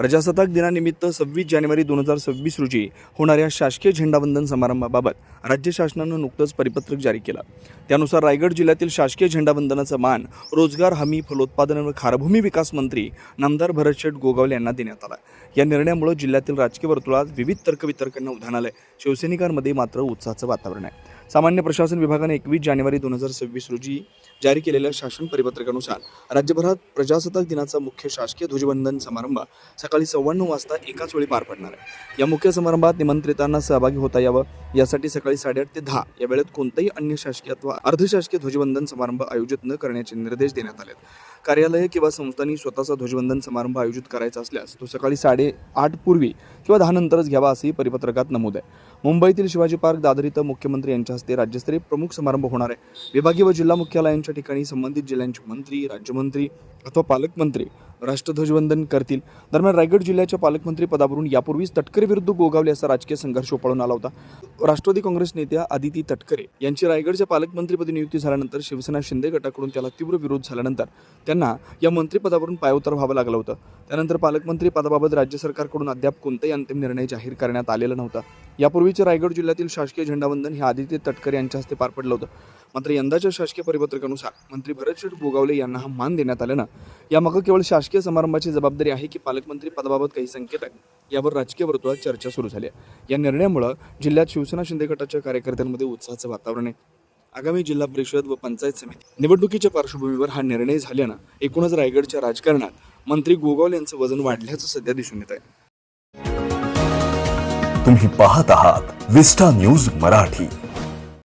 प्रजासत्ताक दिनानिमित्त सव्वीस जानेवारी दोन हजार सव्वीस रोजी होणाऱ्या शासकीय झेंडावंदन समारंभाबाबत राज्य शासनानं नुकतंच परिपत्रक जारी केलं. त्यानुसार रायगड जिल्ह्यातील शासकीय झेंडावंदनाचा मान रोजगार हमी फलोत्पादन व खारभूमी विकास मंत्री नामदार भरतशेठ गोगावले यांना देण्यात आला. या निर्णयामुळे जिल्ह्यातील राजकीय वर्तुळात विविध तर्कवितर्कांना उधाण आलंय शिवसैनिकांमध्ये मात्र उत्साहाचं वातावरण आहे. सामान्य प्रशासन विभागाने एकवीस जानेवारी दोन हजार सव्वीस रोजी जारी केलेल्या शासन परिपत्रकानुसार राज्यभरात प्रजासत्ताक दिनाचा मुख्य शासकीय ध्वजवंदन समारंभ सकाळी सव्वाण्णव वाजता एकाच वेळी पार पडणार आहे. या मुख्य समारंभात निमंत्रितांना सहभागी होता यावं. यासाठी सकाळी साडेआठ ते दहा या वेळेत कोणताही अन्य शासकीय अथवा अर्धशासकीय ध्वजवंदन समारंभ आयोजित न करण्याचे निर्देश देण्यात आले कार्यालय किंवा संस्थांनी स्वतःचा ध्वजवंदन समारंभ आयोजित करायचा असल्यास तो सकाळी साडेआठ पूर्वी किंवा दहा नंतरच घ्यावा असंही परिपत्रकात नमूद आहे. मुंबईतील शिवाजी पार्क दादर इथं मुख्यमंत्री यांच्या हस्ते राज्यस्तरीय प्रमुख समारंभ होणार आहे. विभागीय व जिल्हा मुख्यालयांच्या ठिकाणी संबंधित जिल्ह्यांचे मंत्री राज्यमंत्री अथवा पालकमंत्री राष्ट्रध्वजवंदन करतील. दरम्यान रायगड जिल्ह्याच्या पालकमंत्री पदावरून यापूर्वीच तटकरे विरुद्ध गोगावले असा राजकीय संघर्ष उफाळून आला होता. राष्ट्रवादी काँग्रेस नेत्या आदिती तटकरे यांची रायगडच्या पालकमंत्रीपदी नियुक्ती झाल्यानंतर शिवसेना शिंदे गटाकडून त्याला तीव्र विरोध झाल्यानंतर त्यांना या मंत्रिपदावरून पायउतार व्हावं लागलं होतं. त्यानंतर पालकमंत्री पदाबाबत राज्य सरकारकडून अद्याप कोणताही अंतिम निर्णय जाहीर करण्यात आलेला नव्हता. यापूर्वीचे रायगड जिल्ह्यातील शासकीय झेंडावंदन हे आदित्य तटकरे यांच्या हस्ते पार पडलं होतं. मात्र यंदाच्या शासकीय परिपत्रकानुसार मंत्री भरतशेठ गोगावले यांना हा मान देण्यात आल्यानं यामागं केवळ शासकीय समारंभाची जबाबदारी आहे की पालकमंत्री पदाबाबत काही संकेत आहेत. यावर राजकीय वर्तुळात चर्चा सुरू झाली आहे. या निर्णयामुळं जिल्ह्यात शिवसेना शिंदे गटाच्या कार्यकर्त्यांमध्ये उत्साहाचं वातावरण आहे. आगामी जिल्हा परिषद व पंचायत समिती निवडणुकीच्या पार्श्वभूमीवर हा निर्णय झाल्यानं एकूणच रायगडच्या राजकारणात मंत्री गोगावले यांचं वजन वाढल्याचं सध्या दिसून येत आहे. तुम्ही पाहत आहात विस्टा न्यूज मराठी.